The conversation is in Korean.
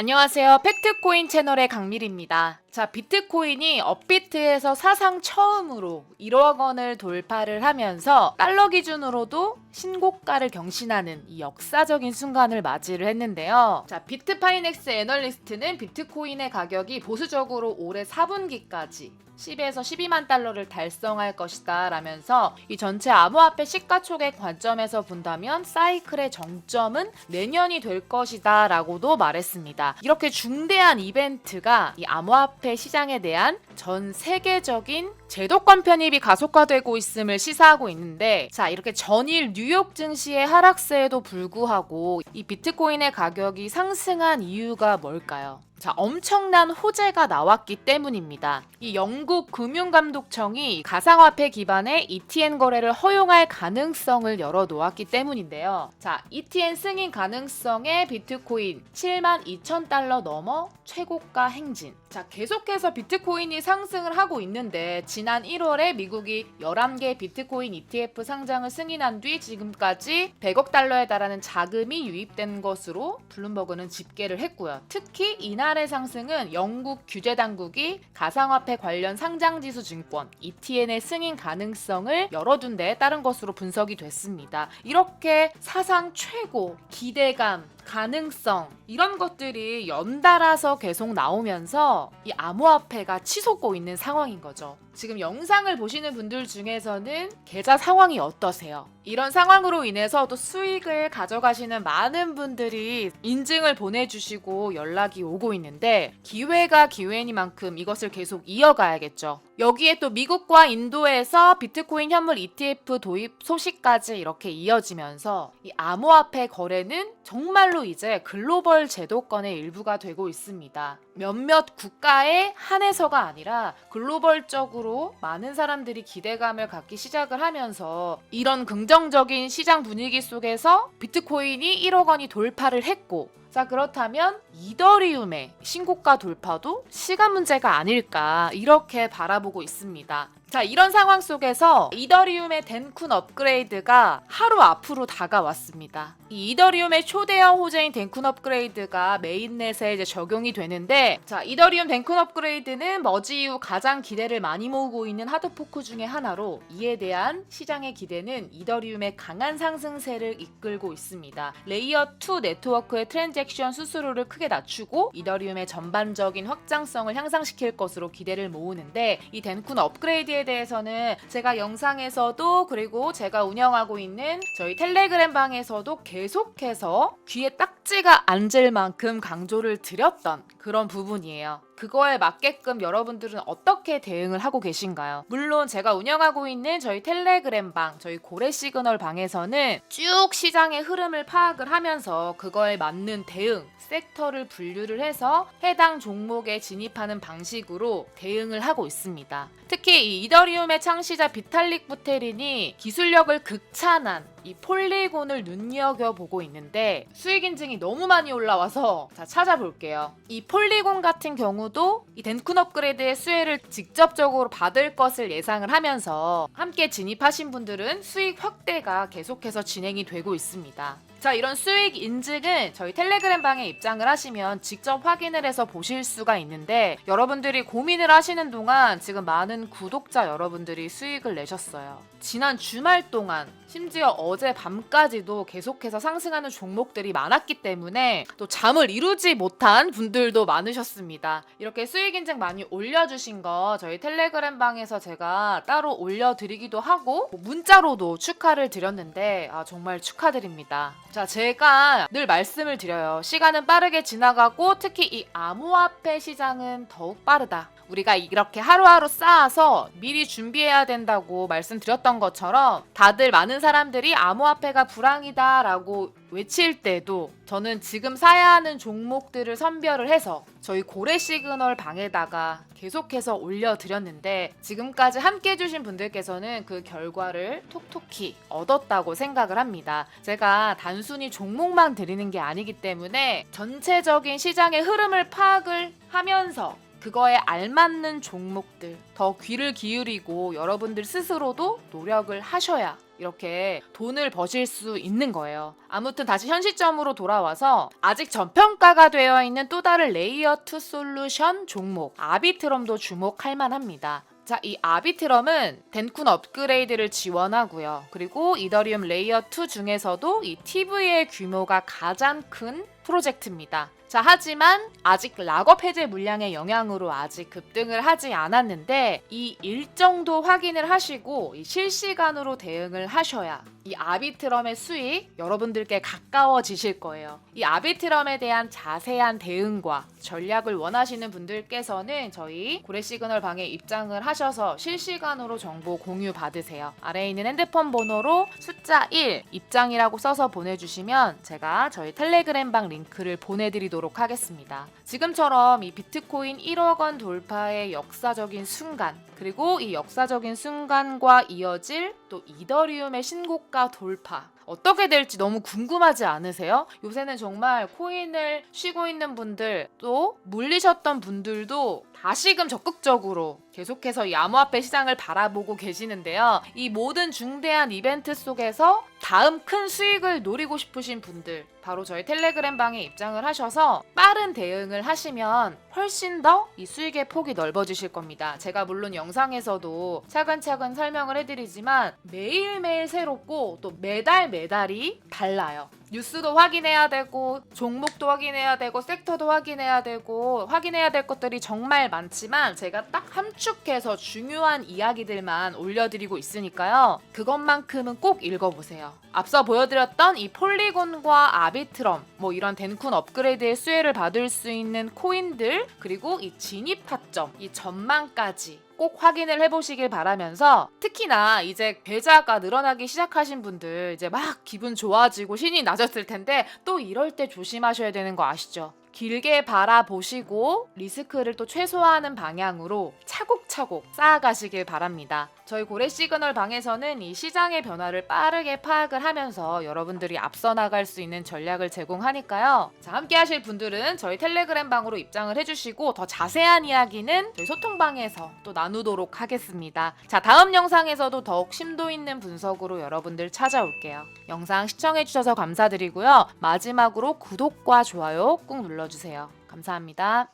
안녕하세요. 팩트코인 채널의 강밀입니다. 자, 비트코인이 업비트에서 사상 처음으로 1억 원을 돌파를 하면서 달러 기준으로도 신고가를 경신하는 이 역사적인 순간을 맞이를 했는데요. 자, 비트파이넥스 애널리스트는 비트코인의 가격이 보수적으로 올해 4분기까지 10에서 12만 달러를 달성할 것이다 라면서 이 전체 암호화폐 시가총액 관점에서 본다면 사이클의 정점은 내년이 될 것이다 라고도 말했습니다. 이렇게 중대한 이벤트가 이 암호화폐 시장에 대한 전 세계적인 제도권 편입이 가속화되고 있음을 시사하고 있는데 자 이렇게 전일 뉴욕 증시의 하락세에도 불구하고 이 비트코인의 가격이 상승한 이유가 뭘까요? 자, 엄청난 호재가 나왔기 때문입니다. 이 영국 금융감독청이 가상화폐 기반의 ETN 거래를 허용할 가능성을 열어놓았기 때문인데요. 자, ETN 승인 가능성의 비트코인 7만 2천 달러 넘어 최고가 행진. 자, 계속해서 비트코인이 상승을 하고 있는데 지난 1월에 미국이 11개 비트코인 ETF 상장을 승인한 뒤 지금까지 100억 달러에 달하는 자금이 유입된 것으로 블룸버그는 집계를 했고요. 특히 이날의 상승은 영국 규제 당국이 가상화폐 관련 상장 지수 증권 ETN의 승인 가능성을 열어둔 데에 따른 것으로 분석이 됐습니다. 이렇게 사상 최고 기대감 가능성 이런 것들이 연달아서 계속 나오면서 이 암호화폐가 치솟고 있는 상황인 거죠. 지금 영상을 보시는 분들 중에서는 계좌 상황이 어떠세요? 이런 상황으로 인해서 또 수익을 가져가시는 많은 분들이 인증을 보내주시고 연락이 오고 있는데 기회가 기회니만큼 이것을 계속 이어가야겠죠. 여기에 또 미국과 인도에서 비트코인 현물 ETF 도입 소식까지 이렇게 이어지면서 이 암호화폐 거래는 정말로 이제 글로벌 제도권의 일부가 되고 있습니다. 몇몇 국가에 한해서가 아니라 글로벌적으로 많은 사람들이 기대감을 갖기 시작을 하면서 이런 긍정적인 시장 분위기 속에서 비트코인이 1억 원이 돌파를 했고 자 그렇다면 이더리움의 신고가 돌파도 시간 문제가 아닐까 이렇게 바라보고 있습니다. 자 이런 상황 속에서 이더리움의 덴쿤 업그레이드가 하루 앞으로 다가왔습니다. 이 이더리움의 초대형 호재인 덴쿤 업그레이드가 메인넷에 이제 적용이 되는데 자 이더리움 덴쿤 업그레이드는 머지 이후 가장 기대를 많이 모으고 있는 하드포크 중의 하나로 이에 대한 시장의 기대는 이더리움의 강한 상승세를 이끌고 있습니다. 레이어 2 네트워크의 트랜잭션 수수료를 크게 낮추고 이더리움의 전반적인 확장성을 향상시킬 것으로 기대를 모으는데 이 덴쿤 업그레이드에 대해서는 제가 영상에서도 그리고 제가 운영하고 있는 저희 텔레그램 방에서도 계속해서 귀에 딱지가 앉을 만큼 강조를 드렸던 그런 부분이에요. 그거에 맞게끔 여러분들은 어떻게 대응을 하고 계신가요? 물론 제가 운영하고 있는 저희 텔레그램 방, 저희 고래 시그널 방에서는 쭉 시장의 흐름을 파악을 하면서 그거에 맞는 대응, 섹터를 분류를 해서 해당 종목에 진입하는 방식으로 대응을 하고 있습니다. 특히 이 이더리움의 창시자 비탈릭 부테린이 기술력을 극찬한 이 폴리곤을 눈여겨보고 있는데 수익 인증이 너무 많이 올라와서 자 찾아볼게요. 이 폴리곤 같은 경우도 이 덴쿤 업그레이드의 수혜를 직접적으로 받을 것을 예상을 하면서 함께 진입하신 분들은 수익 확대가 계속해서 진행이 되고 있습니다. 자, 이런 수익 인증은 저희 텔레그램 방에 입장을 하시면 직접 확인을 해서 보실 수가 있는데 여러분들이 고민을 하시는 동안 지금 많은 구독자 여러분들이 수익을 내셨어요. 지난 주말 동안 심지어 어제 밤까지도 계속해서 상승하는 종목들이 많았기 때문에 또 잠을 이루지 못한 분들도 많으셨습니다. 이렇게 수익 인증 많이 올려주신 거 저희 텔레그램 방에서 제가 따로 올려드리기도 하고 뭐 문자로도 축하를 드렸는데 아, 정말 축하드립니다. 자, 제가 늘 말씀을 드려요. 시간은 빠르게 지나가고 특히 이 암호화폐 시장은 더욱 빠르다. 우리가 이렇게 하루하루 쌓아서 미리 준비해야 된다고 말씀드렸던 것처럼 다들 많은 사람들이 암호화폐가 불황이다라고 외칠 때도 저는 지금 사야 하는 종목들을 선별을 해서 저희 고래 시그널 방에다가 계속해서 올려드렸는데 지금까지 함께 해주신 분들께서는 그 결과를 톡톡히 얻었다고 생각을 합니다. 제가 단순히 종목만 드리는 게 아니기 때문에 전체적인 시장의 흐름을 파악을 하면서 그거에 알맞는 종목들 더 귀를 기울이고 여러분들 스스로도 노력을 하셔야 이렇게 돈을 버실 수 있는 거예요. 아무튼 다시 현 시점으로 돌아와서 아직 저평가가 되어 있는 또 다른 레이어 2 솔루션 종목 아비트럼도 주목할 만합니다. 자, 이 아비트럼은 덴쿤 업그레이드를 지원하고요. 그리고 이더리움 레이어 2 중에서도 이 TV의 규모가 가장 큰 프로젝트입니다. 자, 하지만 아직 락업 해제 물량의 영향으로 아직 급등을 하지 않았는데 이 일정도 확인을 하시고 이 실시간으로 대응을 하셔야 이 아비트럼의 수익 여러분들께 가까워지실 거예요. 이 아비트럼에 대한 자세한 대응과 전략을 원하시는 분들께서는 저희 고래 시그널 방에 입장을 하셔서 실시간으로 정보 공유 받으세요. 아래에 있는 핸드폰 번호로 숫자 1 입장이라고 써서 보내주시면 제가 저희 텔레그램 방 링크 를 보내드리도록 하겠습니다. 지금처럼 이 비트코인 1억 원 돌파의 역사적인 순간 그리고 이 역사적인 순간과 이어질 또 이더리움의 신고가 돌파 어떻게 될지 너무 궁금하지 않으세요? 요새는 정말 코인을 쉬고 있는 분들 또 물리셨던 분들도 다시금 적극적으로 계속해서 이 암호화폐 시장을 바라보고 계시는데요. 이 모든 중대한 이벤트 속에서 다음 큰 수익을 노리고 싶으신 분들 바로 저희 텔레그램 방에 입장을 하셔서 빠른 대응을 하시면 훨씬 더 이 수익의 폭이 넓어지실 겁니다. 제가 물론 영상에서도 차근차근 설명을 해드리지만 매일매일 새롭고 또 매달 매달이 달라요. 뉴스도 확인해야 되고 종목도 확인해야 되고 섹터도 확인해야 되고 확인해야 될 것들이 정말 많지만 제가 딱 함축해서 중요한 이야기들만 올려드리고 있으니까요. 그것만큼은 꼭 읽어보세요. 앞서 보여드렸던 이 폴리곤과 아비트럼 뭐 이런 덴쿤 업그레이드의 수혜를 받을 수 있는 코인들 그리고 이 진입 타점 이 전망까지 꼭 확인을 해보시길 바라면서 특히나 이제 계좌가 늘어나기 시작하신 분들 이제 막 기분 좋아지고 신이 나졌을 텐데 또 이럴 때 조심하셔야 되는 거 아시죠? 길게 바라보시고 리스크를 또 최소화하는 방향으로 차곡차곡 쌓아가시길 바랍니다. 저희 고래 시그널 방에서는 이 시장의 변화를 빠르게 파악을 하면서 여러분들이 앞서 나갈 수 있는 전략을 제공하니까요. 자, 함께 하실 분들은 저희 텔레그램 방으로 입장을 해주시고 더 자세한 이야기는 저희 소통방에서 또 나누도록 하겠습니다. 자, 다음 영상에서도 더욱 심도 있는 분석으로 여러분들 찾아올게요. 영상 시청해주셔서 감사드리고요. 마지막으로 구독과 좋아요 꾹 눌러주세요. 감사합니다.